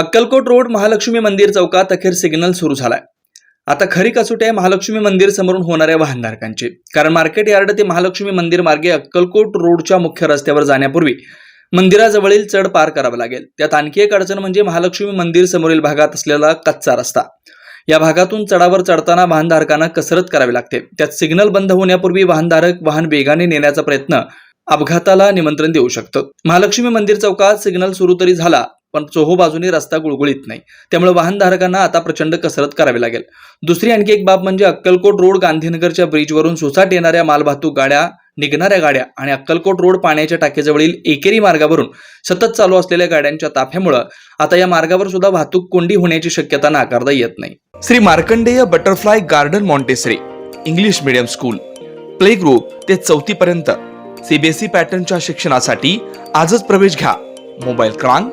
Akkalkot road Mahalakshmi मंदिर चौकात अखेर सिग्नल सुरू झालाय. आता खरी कसोटी आहे महालक्ष्मी मंदिर समोरून होणाऱ्या वाहनधारकांची. कारण मार्केट यार्ड ते महालक्ष्मी मंदिर मार्गे अक्कलकोट रोडच्या मुख्य रस्त्यावर जाण्यापूर्वी मंदिराजवळील चढ पार करावं लागेल. त्यात आणखी एक अडचण म्हणजे महालक्ष्मी मंदिर समोरील भागात असलेला कच्चा रस्ता. या भागातून चढावर चढताना वाहनधारकांना कसरत करावी लागते. त्यात सिग्नल बंद होण्यापूर्वी वाहनधारक वाहन वेगाने नेण्याचा प्रयत्न अपघाताला निमंत्रण देऊ शकतं. महालक्ष्मी मंदिर चौकात सिग्नल सुरू तरी झाला पण चोहो बाजूने रस्ता गुळगुळीत नाही. त्यामुळे वाहनधारकांना आता प्रचंड कसरत करावी लागेल. दुसरी आणखी एक बाब म्हणजे अक्कलकोट रोड गांधीनगरच्या ब्रिजवरून सुसाट येणाऱ्या मालवाहतूक गाड्या निघणाऱ्या गाड्या आणि अक्कलकोट रोड पाण्याच्या टाकीजवळील एकेरी मार्गावरून सतत चालू असलेल्या गाड्यांच्या ताफ्यामुळं आता या मार्गावर सुद्धा वाहतूक कोंडी होण्याची शक्यता नाकारता येत नाही. Shri Markandeya butterfly garden Montessori English medium school play group ते चौथी पर्यंत सीबीएसई पॅटर्नच्या शिक्षणासाठी आजच प्रवेश घ्या. मोबाईल क्रमांक